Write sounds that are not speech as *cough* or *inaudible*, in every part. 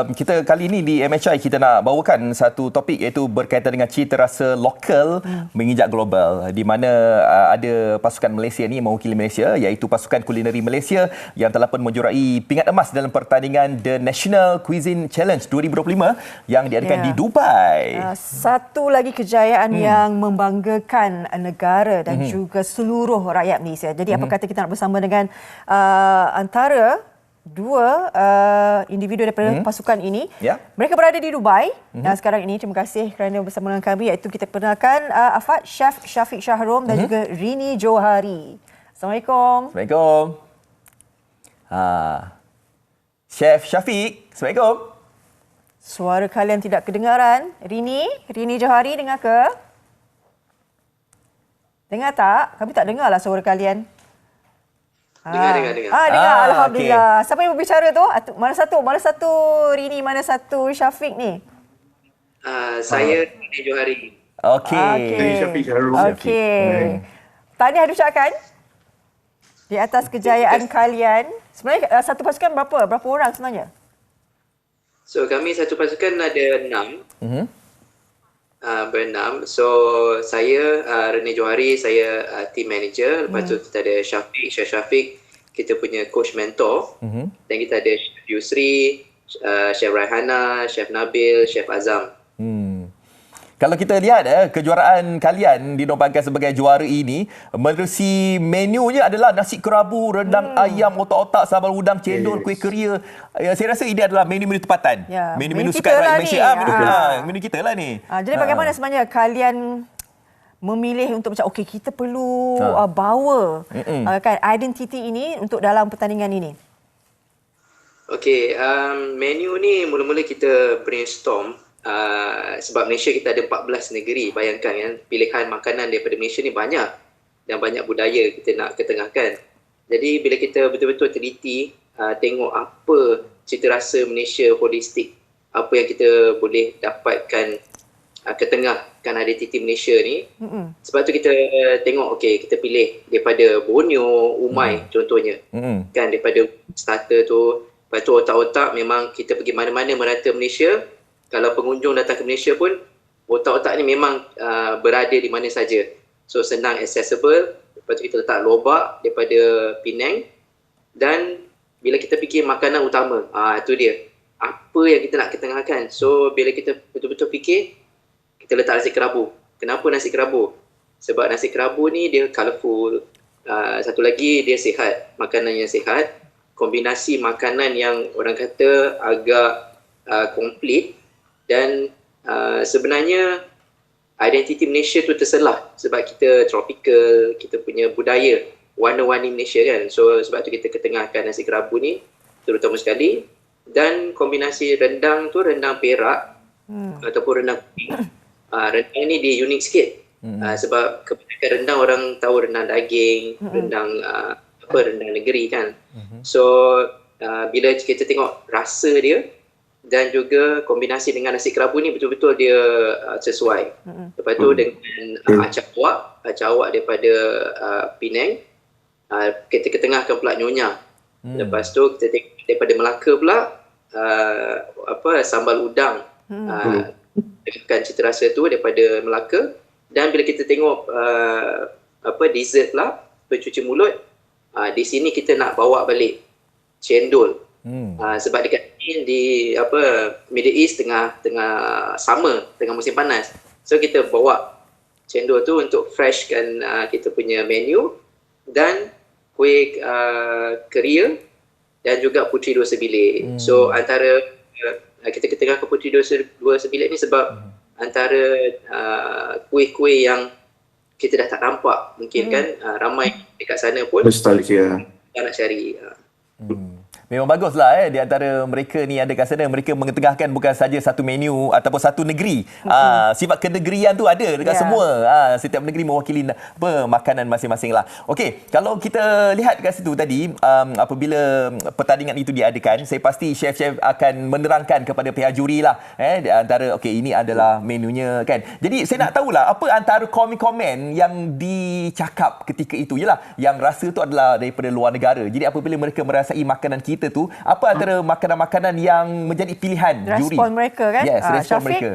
uh, kita kali ini di MHI kita nak bawakan satu topik iaitu berkaitan dengan cita rasa lokal hmm. menginjak global di mana uh, ada pasukan Malaysia ni mewakili Malaysia iaitu pasukan kulineri Malaysia yang telah pun menjuarai pingat emas dalam pertandingan The National Cuisine Challenge 2025 yang diadakan yeah. di Dubai. Uh, satu lagi kejayaan hmm. yang membanggakan negara dan hmm. juga seluruh rakyat Malaysia. Jadi hmm. apa kata kita nak bersama dengan uh, antara dua uh, individu daripada hmm. pasukan ini. Yeah. Mereka berada di Dubai hmm. dan sekarang ini terima kasih kerana bersama dengan kami iaitu kita perkenalkan uh, Afad Chef Syafiq Syahrom dan hmm. juga Rini Johari. Assalamualaikum. Assalamualaikum. Ha. Chef Syafiq, Assalamualaikum. Suara kalian tidak kedengaran. Rini, Rini Johari dengar ke? Dengar tak? Kami tak dengarlah suara kalian. Dengar, ah. dengar, dengar. Ah, dengar. Ah, Alhamdulillah. Okay. Siapa yang berbicara tu? Mana satu? Mana satu Rini? Mana satu Syafiq ni? Uh, saya ah. Rini Johari. Okey. Okey. Syafiq Okey. Tahniah diucapkan di atas kejayaan kalian. Sebenarnya uh, satu pasukan berapa? Berapa orang sebenarnya? So kami satu pasukan ada enam. Uh-huh. Uh, berenam. So saya uh, Rene Johari, saya uh, team manager. Lepas hmm. tu kita ada Syafiq, Syah Syafiq, kita punya coach mentor. Hmm. Dan kita ada Chef Yusri, uh, Chef Raihana, Chef Nabil, Chef Azam. Kalau kita lihat eh, kejuaraan kalian dinobatkan sebagai juara ini, menerusi menunya adalah nasi kerabu, rendang hmm. ayam, otak-otak, sambal udang, cendol, yes. kuih keria. Ya, saya rasa ini adalah menu-menu tempatan. Ya. Menu-menu suka lah Malaysia. Ah, menu, ha. menu kita lah ni. Ha, jadi bagaimana ha. sebenarnya kalian memilih untuk macam okey kita perlu ha. uh, bawa uh, kan identiti ini untuk dalam pertandingan ini. Okey, um, menu ni mula-mula kita brainstorm uh, sebab Malaysia kita ada 14 negeri bayangkan kan pilihan makanan daripada Malaysia ni banyak dan banyak budaya kita nak ketengahkan jadi bila kita betul-betul teliti uh, tengok apa cita rasa Malaysia holistik apa yang kita boleh dapatkan uh, ketengahkan identiti Malaysia ni mm-hmm. sebab tu kita uh, tengok okey kita pilih daripada Borneo Umai mm-hmm. contohnya mm-hmm. kan daripada starter tu lepas tu otak-otak memang kita pergi mana-mana merata Malaysia kalau pengunjung datang ke Malaysia pun otak-otak ni memang uh, berada di mana saja. So senang accessible. Lepas tu kita letak lobak daripada Penang dan bila kita fikir makanan utama, ah uh, itu dia. Apa yang kita nak ketengahkan. So bila kita betul-betul fikir kita letak nasi kerabu. Kenapa nasi kerabu? Sebab nasi kerabu ni dia colourful. Uh, satu lagi dia sihat, makanan yang sihat. Kombinasi makanan yang orang kata agak uh, complete dan uh, sebenarnya identiti Malaysia tu terselah sebab kita tropical, kita punya budaya warna-warni Malaysia kan. So sebab tu kita ketengahkan nasi kerabu ni terutama sekali dan kombinasi rendang tu rendang perak hmm. ataupun rendang kuning. Uh, *coughs* rendang ni dia unik sikit. Hmm. Uh, sebab kebanyakan rendang orang tahu rendang daging, hmm. rendang uh, apa rendang negeri kan. Hmm. So uh, bila kita tengok rasa dia dan juga kombinasi dengan nasi kerabu ni betul-betul dia uh, sesuai. Mm-hmm. Lepas tu dengan uh, acak awak, acak awak daripada uh, Penang, uh, kita ketengahkan pula nyonya. Mm. Lepas tu kita tengok daripada Melaka pula uh, apa sambal udang. Mm. Uh, dengan cita rasa tu daripada Melaka dan bila kita tengok uh, apa dessert pula pencuci mulut uh, di sini kita nak bawa balik cendol Hmm. Uh, sebab dekat ni di apa Middle East tengah tengah sama tengah musim panas. So kita bawa cendol tu untuk freshkan uh, kita punya menu dan kuih uh, keria dan juga putri dua sebilik. Hmm. So antara uh, kita ketengah ke putri dua, dua sebilik ni sebab hmm. antara uh, kuih-kuih yang kita dah tak nampak mungkin hmm. kan uh, ramai dekat sana pun nostalgia nak cari. Uh. Hmm. Memang baguslah eh di antara mereka ni ada kat sana mereka mengetengahkan bukan saja satu menu ataupun satu negeri. Mm-hmm. Aa, sifat kenegerian tu ada dekat yeah. semua. Aa, setiap negeri mewakili apa makanan masing-masing lah. Okey, kalau kita lihat kat situ tadi um, apabila pertandingan itu diadakan, saya pasti chef-chef akan menerangkan kepada pihak juri lah eh di antara okey ini adalah menunya kan. Jadi saya nak tahulah apa antara komen-komen yang dicakap ketika itu ialah yang rasa tu adalah daripada luar negara. Jadi apabila mereka merasai makanan kita kita tu, apa antara makanan-makanan yang menjadi pilihan juri? Respon mereka kan? Yes, Ah, respon Syafiq? mereka.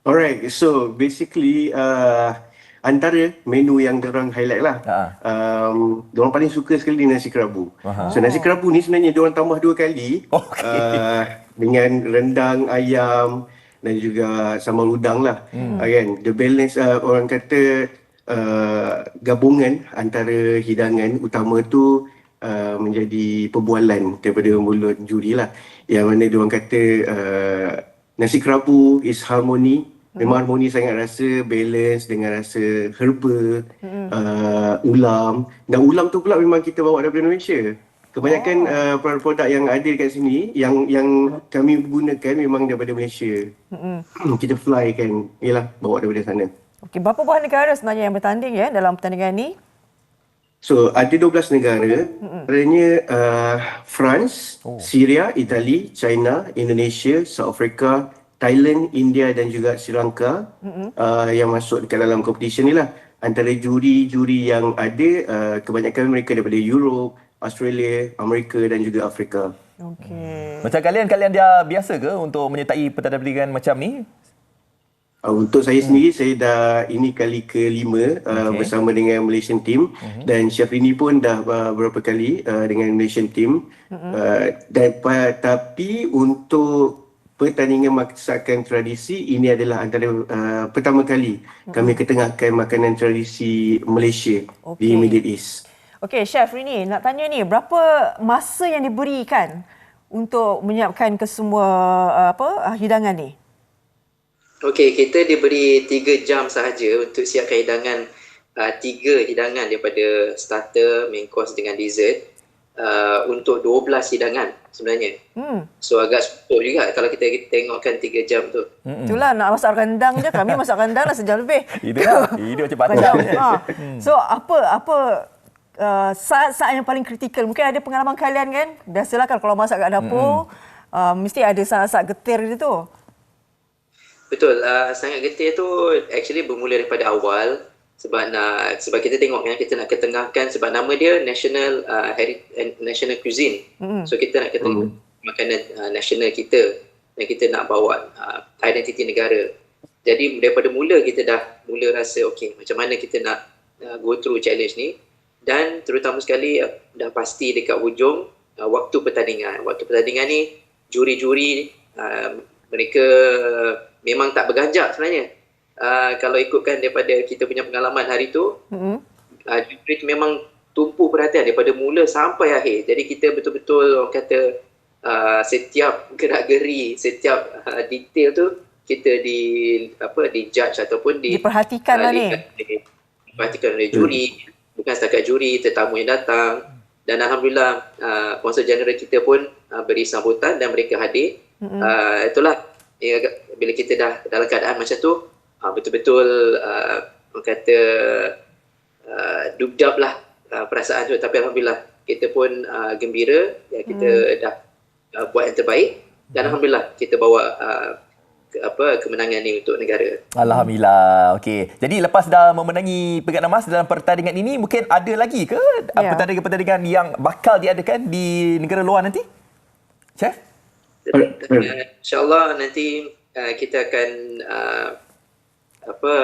Alright, so basically uh, antara menu yang diorang highlight lah. Ha. Um, diorang paling suka sekali nasi kerabu. Aha. So nasi kerabu ni sebenarnya diorang tambah dua kali Okey. uh, dengan rendang ayam dan juga sambal udang lah. Hmm. Uh, kan? The balance uh, orang kata uh, gabungan antara hidangan utama tu uh, menjadi perbualan daripada mulut juri lah. Yang mana diorang kata uh, nasi kerabu is harmony. Memang harmoni sangat rasa balance dengan rasa herba, uh, ulam. Dan ulam tu pula memang kita bawa daripada Malaysia. Kebanyakan oh. uh, produk-produk yang ada dekat sini yang yang kami gunakan memang daripada Malaysia. Mm-hmm. kita fly kan, yalah bawa daripada sana. Okey, berapa buah negara sebenarnya yang bertanding ya dalam pertandingan ni? So ada 12 negara, antaranya uh, France, oh. Syria, Itali, China, Indonesia, South Africa, Thailand, India dan juga Sri Lanka mm-hmm. uh, yang masuk dekat dalam competition ni lah. Antara juri-juri yang ada, uh, kebanyakan mereka daripada Europe, Australia, Amerika dan juga Afrika. Okey. Macam kalian, kalian dah biasa ke untuk menyertai pertandingan macam ni? Uh, untuk saya sendiri, saya dah ini kali kelima uh, okay. bersama dengan Malaysian team uh-huh. dan Syafrini pun dah uh, beberapa kali uh, dengan Malaysian team. Uh-huh. Uh, dan pa, tapi untuk pertandingan masakan tradisi ini adalah antara uh, pertama kali uh-huh. kami ketengahkan makanan tradisi Malaysia okay. di. Middle East. Okey, Chef Rini, nak tanya ni, berapa masa yang diberikan untuk menyiapkan ke semua uh, apa hidangan ni? Okey, kita diberi 3 jam sahaja untuk siapkan hidangan uh, tiga hidangan daripada starter, main course dengan dessert uh, untuk 12 hidangan sebenarnya. Hmm. So agak sepuluh juga kalau kita tengokkan 3 jam tu. Hmm. Itulah nak masak rendang je, kami masak rendang dah sejam lebih. Itu lah. Itu macam patut. Macam, ha. So apa apa uh, saat-saat yang paling kritikal mungkin ada pengalaman kalian kan biasalah kan kalau masak kat dapur mm-hmm. uh, mesti ada saat-saat getir dia tu Betul, uh, sangat getir tu actually bermula daripada awal sebab nak sebab kita tengok kan kita nak ketengahkan sebab nama dia national uh, heri, national cuisine. Mm. So kita nak ketengah mm. makanan uh, national kita dan kita nak bawa uh, identiti negara. Jadi daripada mula kita dah mula rasa okey macam mana kita nak uh, go through challenge ni dan terutama sekali uh, dah pasti dekat hujung uh, waktu pertandingan. Waktu pertandingan ni juri-juri uh, mereka memang tak berganjak sebenarnya. Uh, kalau ikutkan daripada kita punya pengalaman hari tu, mm-hmm. uh, memang tumpu perhatian daripada mula sampai akhir. Jadi kita betul-betul orang kata uh, setiap gerak-geri, setiap uh, detail tu kita di apa di judge ataupun di diperhatikan lah ni. Diperhatikan oleh juri, hmm. bukan setakat juri, tetamu yang datang dan alhamdulillah uh, sponsor general kita pun uh, beri sambutan dan mereka hadir. Mm-hmm. Uh, itulah ya, bila kita dah dalam keadaan macam tu uh, betul-betul uh, orang kata uh, dubdab lah uh, perasaan tu tapi alhamdulillah kita pun uh, gembira ya kita mm. dah uh, buat yang terbaik dan alhamdulillah kita bawa uh, ke, apa kemenangan ni untuk negara. Alhamdulillah. Okey. Jadi lepas dah memenangi peringkat emas dalam pertandingan ini mungkin ada lagi ke yeah. pertandingan-pertandingan yang bakal diadakan di negara luar nanti? Chef? Uh, InsyaAllah nanti uh, kita akan uh, apa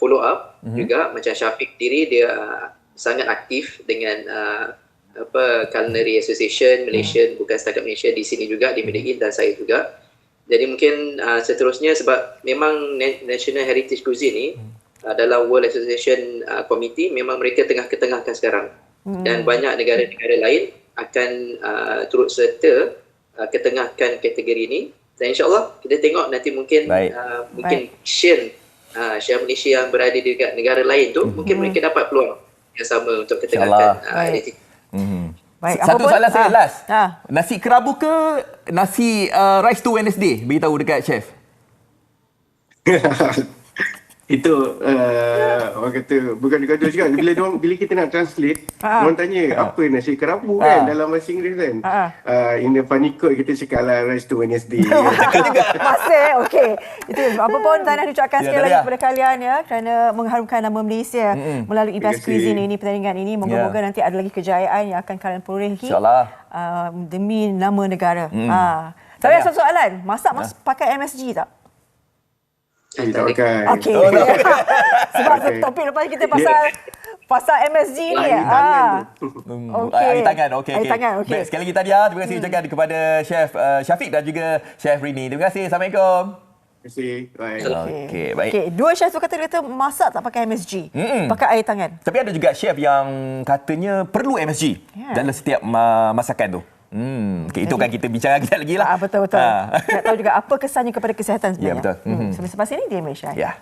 follow up mm-hmm. juga macam Syafiq diri dia uh, sangat aktif dengan uh, apa Culinary Association Malaysia mm-hmm. bukan setakat Malaysia di sini juga di Middle East dan saya juga. Jadi mungkin uh, seterusnya sebab memang National Heritage Cuisine ni hmm. uh, dalam World Association uh, Committee memang mereka tengah ketengahkan sekarang. Hmm. Dan banyak negara-negara lain akan uh, turut serta uh, ketengahkan kategori ini. Dan insyaAllah kita tengok nanti mungkin uh, mungkin Shen uh, Syah Malaysia yang berada di negara lain tu hmm. mungkin mereka dapat peluang yang sama untuk ketengahkan uh, identiti. Hmm. Baik, Satu soalan saya ha. last. Ha. Nasi kerabu ke nasi uh, rice to Wednesday? Beritahu dekat chef. *laughs* Itu uh, orang kata bukan gaduh juga bila diorang, bila kita nak translate Ha. orang tanya apa nasi kerabu Ha. kan dalam bahasa Inggeris kan. Ha. Uh, in the funny code kita cakap lah rice to Wednesday. *laughs* Masih okey. Itu apa pun tahniah diucapkan Ya, sekali lagi kepada kalian ya kerana mengharumkan nama Malaysia melalui Best. Cuisine ini pertandingan ini. Moga-moga Ya. nanti ada lagi kejayaan yang akan kalian perolehi. InsyaAllah. Uh, demi nama negara. Ha. Tapi ada satu soalan, masak mas pakai MSG tak? Eh, tak pakai. Okey. Oh, *laughs* Sebab Okey. topik lepas kita pasal pasal MSG ni. Air Ah. tangan tu. Hmm, Okey. Air tangan. Okey, Air okey. tangan, okey. Baik, sekali lagi Tadia, terima kasih ucapkan kepada Chef uh, Syafiq dan juga Chef Rini. Terima kasih. Assalamualaikum. Terima kasih. Bye. Okey, baik. Okey, dua chef tu kata dia kata masak tak pakai MSG. Mm-mm. Pakai air tangan. Tapi ada juga chef yang katanya perlu MSG Ya. dalam setiap uh, masakan tu. Hmm, okay, itu kan kita bincang *laughs* kejap lagi lah. Ah, betul betul. Ah. Nak tahu juga apa kesannya kepada kesihatan sebenarnya. Ya, betul. Hmm. Mhm. Sampai sini di Malaysia. Ya.